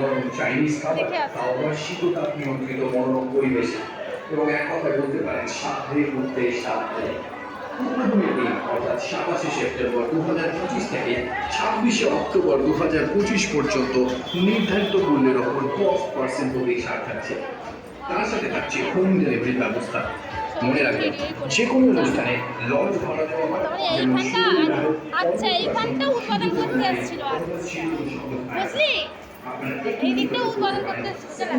নরম চাইনিজ খাবার। তাও আবার শীততাপ নিয়ন্ত্রিত মনোরম পরিবেশে এবং এক কথায় বলতে পারেন সাধ্যের মধ্যে সাধ্যে অর্থাৎ সাতাশে সেপ্টেম্বর দু হাজার পঁচিশ থেকে ছাব্বিশে অক্টোবর দু হাজার পঁচিশ পর্যন্ত নির্ধারিত মূল্যের ওপর দশ পার্সেন্ট অধিক ছাড় থাকছে তার সাথে থাকছে হোম ডেলিভারি ব্যবস্থা। মনে রাখবেন যে কোনো অনুষ্ঠানে লঞ্চ ভাড়া দেওয়া হয় তাহলে যেমন এইখানটা শিডিউল আচ্ছা এইখানটা উৎপাদন করতে এসেছিল। আচ্ছা বুঝলি? এই দিকটা উৎপাদন করতে এসেছিল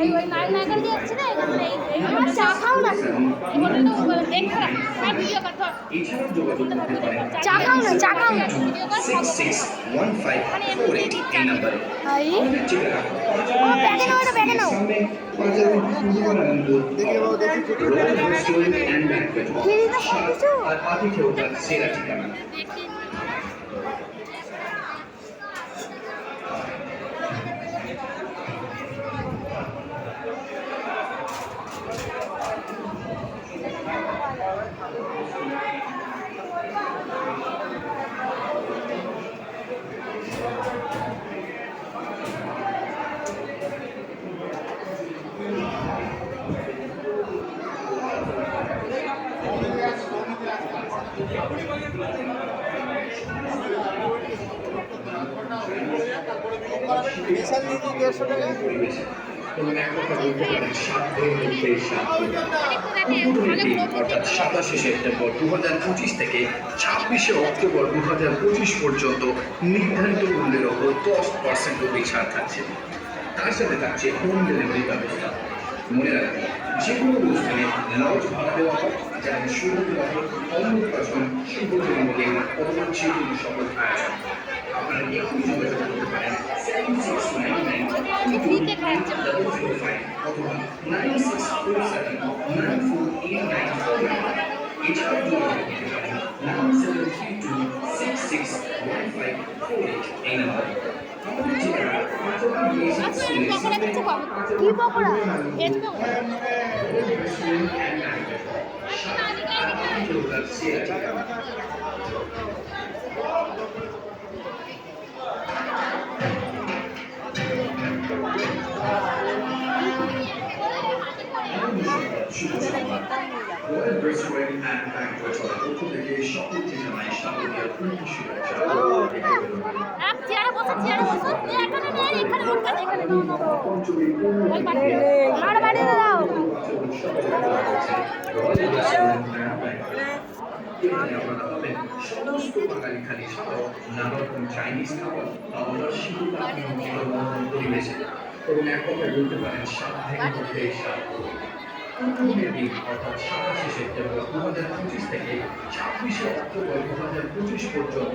এই ওই নাইন নাগার যে আছে না? এখানে এই এই চা খাও না? এই হোটেলটা উৎপাদন দেখো না আর ভিডিও পারেন চা খাও না চা খাও না। ভিডিও ফাইভ ফোর এইট এই নাম্বারে হাই ও ব্যাগে নাও এটা ব্যাগে নাও। ব্যাংকুয়েট হল ফিরিতে সবকিছু আর আতিথ্য হোটেল সেরা ঠিকানা। দেখি বিশাল নিচে দেড়শো টাকা পরিবেশে এবং এক কথা বলতে পারেন সাধ্যের মধ্যে সাধ্য একটু পঁচিশ থেকে ছাব্বিশে অক্টোবর দু পঁচিশ পর্যন্ত নির্ধারিত মূল্যের ওপর দশ পার্সেন্ট অধিক ছাড় থাকছে তার সাথে থাকছে হোম ডেলিভারি ব্যবস্থা মনে রাখবেন যে কোনো অনুষ্ঠানে লজ ভাড়া দেওয়া হয় যেমন শুভ বিবাহ অন্নপ্রাশন শুভ জন্মদিন অথবা যে কোনো সকল আয়োজন আপনারা এখনই যোগাযোগ করতে পারেন সেভেন সিক্স নাইন নাইন ফ্রিতে খাওয়াচ্ছে double zero five অথবা nine six four seven nine four eight nine four nine এছাড়াও যোগাযোগ করতে পারেন nine seven three two six six one five four eight এই নাম্বারে কি পকোড়া ভেজ পকোড়া সমস্ত বাঙালি খালি ছাড়াও নানা চাইনিজ খাবার নিয়ন্ত্রিত মনোরম পরিবেশে এবং এক কথায় বলতে পারেন সাধ্যের মধ্যে উদ্বোধনের দিন, অর্থাৎ সাতাশে সেপ্টেম্বর দু হাজার পঁচিশ থেকে ছাব্বিশে অক্টোবর দু হাজার পঁচিশ পর্যন্ত